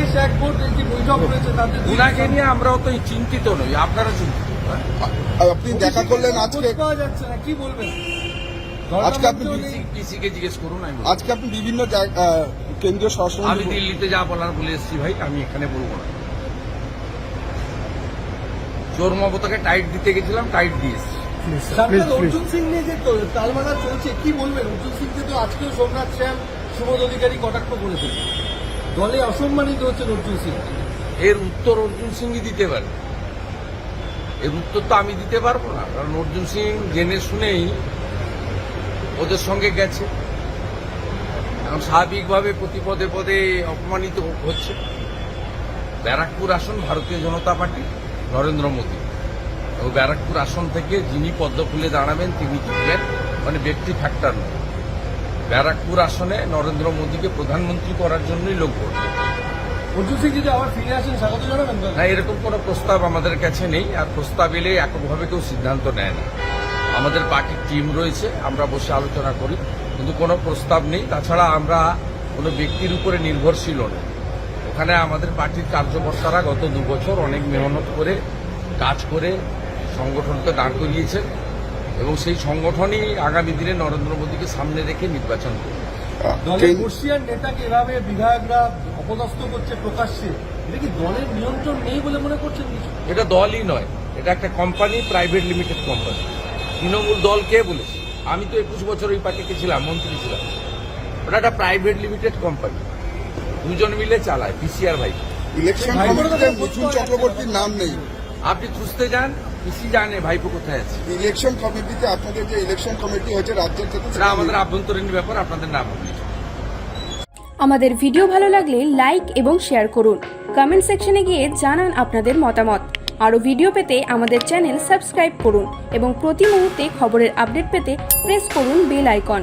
বিশেষ এক বোর্ড যে বৈঠক হয়েছে তাতে উনাকে নিয়ে আমরাও তো চিন্তিত নই আপনারা চিন্তিত হ্যাঁ? আপনি দেখা করলেন আজকে? পাওয়া যাচ্ছে না কি বলবেন? আজকে আপনি ডিসিকে জিজ্ঞেস করুন আমি আজকে আপনি বিভিন্ন জায়গা- আহ, আমি দিল্লিতে যা বলার বলে এসেছি ভাই আমি এখানে বলব না। চোর মমতাকে টাইট দিতে গেছিলাম টাইট দিয়েছি অর্জুন সিং নিয়ে যে তো- তালমারা চলছে কি বলবেন? অর্জুন সিংকে তো আজকেও সোমনাথ শ্যাম সুবোধ অধিকারী কটাক্ষ করেছেন দলে অসম্মানিত হচ্ছেন অর্জুন সিং। এর উত্তর অর্জুন সিংই দিতে পারে। এর উত্তর তো আমি দিতে পারব না, কারণ অর্জুন সিং জেনে শুনেই ওদের সঙ্গে গেছে। এখন স্বাভাবিকভাবে প্রতি পদে পদে অপমানিত হচ্ছে। ব্যারাকপুর আসন ভারতীয় জনতা পার্টি, নরেন্দ্র মোদী। এবং ব্যারাকপুর আসন থেকে যিনি পদ্ম খুলে দাঁড়াবেন, তিনি জিতবেন। মানে ব্যক্তি ফ্যাক্টর নয় ব্যারাকপুর আসনে নরেন্দ্র মোদীকে প্রধানমন্ত্রী করার জন্যই লোক ভোট? না এরকম কোনো প্রস্তাব আমাদের কাছে নেই আর প্রস্তাব এলে এককভাবে কেউ সিদ্ধান্ত নেয় না। আমাদের পার্টির টিম রয়েছে আমরা বসে আলোচনা করি কিন্তু কোনো প্রস্তাব নেই। তাছাড়া আমরা কোনো ব্যক্তির উপরে নির্ভরশীল নই। ওখানে আমাদের পার্টির কার্যকর্তারা গত দু বছর অনেক মেহনত করে কাজ করে সংগঠনকে দাঁড় করিয়েছেন। এবং সেই সংগঠনই আগামী দিনে নরেন্দ্র মোদীকে সামনে রেখে নির্বাচন করবে। কেন- নেতাকে এভাবে বিধায়করা অপদস্থ করছে প্রকাশ্যে এটা কি দলের নিয়ন্ত্রণ নেই বলে মনে করছেন এটা দলই নয় এটা একটা company private limited company Trinamool দল কে বলেছে? আমি তো একুশ বছর ওই পার্টিতে ছিলাম মন্ত্রী ছিলাম। ওটা একটা প্রাইভেট লিমিটেড কোম্পানি দুজন মিলে চালায় পিসিআর ভাই। ইলেকশন চক্রবর্তীর নাম নেই। আপনি খুঁজতে যান পিসি জানে ভাইপো কোথায় আছে। ইলেকশন কমিটিতে আপনাদের যে ইলেকশন কমিটি হয়েছে রাজ্যের ক্ষেত্রে আমাদের আভ্যন্তরীণ ব্যাপার আপনাদের নাম আমাদের ভিডিও ভালো লাগলে লাইক এবং শেয়ার করুন। কমেন্ট সেকশনে গিয়ে জানান আপনাদের মতামত। আরও ভিডিও পেতে আমাদের চ্যানেল সাবস্ক্রাইব করুন এবং প্রতি মুহূর্তে খবরের আপডেট পেতে প্রেস করুন বেল আইকন।